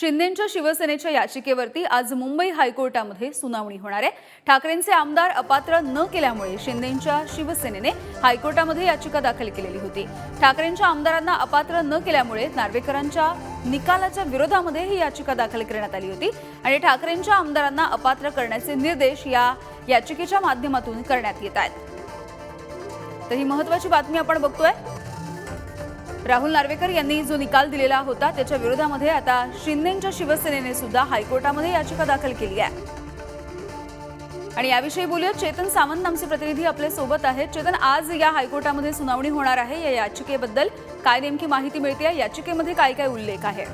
शिंदेच्या शिवसेनेच्या याचिकेवरती आज मुंबई हायकोर्टामध्ये सुनावणी होणार आहे. ठाकरेंचे आमदार अपात्र न केल्यामुळे शिंदेंच्या शिवसेनेने हायकोर्टामध्ये याचिका दाखल केलेली होती. ठाकरेंच्या आमदारांना अपात्र न केल्यामुळे नार्वेकरांच्या निकालाच्या विरोधामध्ये ही याचिका दाखल करण्यात आली होती आणि ठाकरेंच्या आमदारांना अपात्र करण्याचे निर्देश या याचिकेच्या माध्यमातून करण्यात येत आहेत. तर ही महत्वाची बातमी आपण बघतोय. राहुल नार्वेकर यांनी जो निकाल दिलेला होता त्याच्या विरोधामध्ये आता शिंदेच्या शिवसेनेने सुद्धा हायकोर्टामध्ये याचिका दाखल केली आहे. आणि याविषयी बोलूया चेतन सावंत आमचे प्रतिनिधी आपल्यासोबत आहेत. चेतन आज या हायकोर्टामध्ये सुनावणी होणार आहे. या याचिकेबद्दल काय नेमकी माहिती मिळते? याचिकेमध्ये काय काय उल्लेख आहे?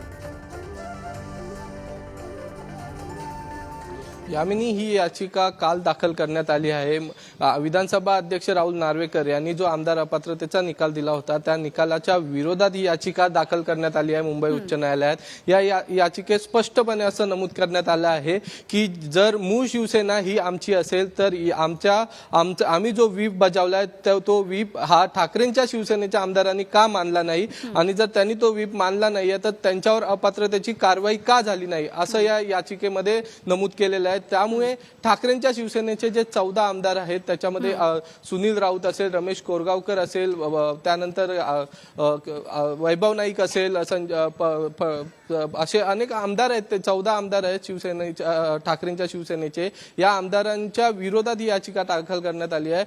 यामिनी ही याचिका काल दाखल करण्यात आली आहे. विधानसभा अध्यक्ष राहुल नार्वेकर यांनी जो आमदार अपात्रतेचा निकाल दिला होता त्या निकालाच्या विरोधात ही याचिका दाखल करण्यात आली आहे मुंबई उच्च न्यायालयात. या या- याचिकेत स्पष्टपणे असं नमूद करण्यात आलं आहे की जर मूळ शिवसेना ही आमची असेल तर आमच्या आमचा आम्ही जो व्हीप बजावलाय तो तो व्हीप हा ठाकरेंच्या शिवसेनेच्या आमदारांनी का मानला नाही? आणि जर त्यांनी तो व्हीप मानला नाही तर त्यांच्यावर अपात्रतेची कारवाई का झाली नाही? असं या याचिकेमध्ये नमूद केलेलं आहे. त्यामुळे ठाकरेंच्या शिवसेनेचे जे चौदा आमदार आहेत त्याच्यामध्ये सुनील राऊत असेल रमेश कोरगावकर असेल त्यानंतर वैभव नाईक असेल असे अनेक आमदार आहेत ते चौदा आमदार आहेत शिवसेनेच्या ठाकरेंच्या शिवसेनेचे. या आमदारांच्या विरोधात ही याचिका दाखल करण्यात आली आहे.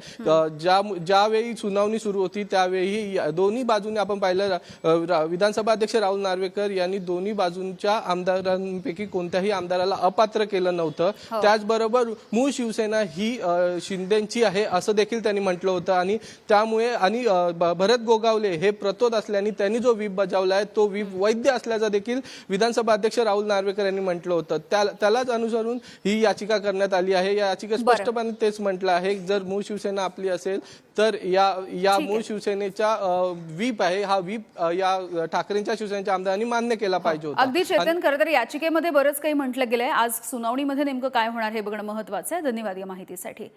ज्या ज्यावेळी सुनावणी सुरू होती त्यावेळी दोन्ही बाजूने आपण पाहिलं विधानसभा अध्यक्ष राहुल नार्वेकर यांनी दोन्ही बाजूंच्या आमदारांपैकी कोणत्याही आमदाराला अपात्र केलं नव्हतं. त्याचबरोबर मूळ शिवसेना ही शिंदेची आहे असं देखील त्यांनी म्हटलं होतं. आणि त्यामुळे आणि भरत गोगावले हे प्रतोद असल्याने त्यांनी जो व्हीप बजावलाय तो व्हीप वैध असल्याचं देखील विधानसभा अध्यक्ष राहुल नार्वेकर यांनी म्हटलं होतं. त्या त्यालाच अनुसरून ही याचिका करण्यात आली आहे. या याचिकेत बरं. स्पष्टपणे तेच म्हटलं आहे. जर मूळ शिवसेना आपली असेल तर या या मूळ शिवसेनेचा व्हीप आहे. हा व्हीप या ठाकरेंच्या शिवसेनेच्या आमदारांनी मान्य केला पाहिजे होता. अगदी चेतन खरं तर याचिकेमध्ये बरंच काही म्हटलं गेलंय. आज सुनावणीमध्ये नेमकं काय होणार हे बघणं महत्वाचं आहे. धन्यवाद या माहितीसाठी.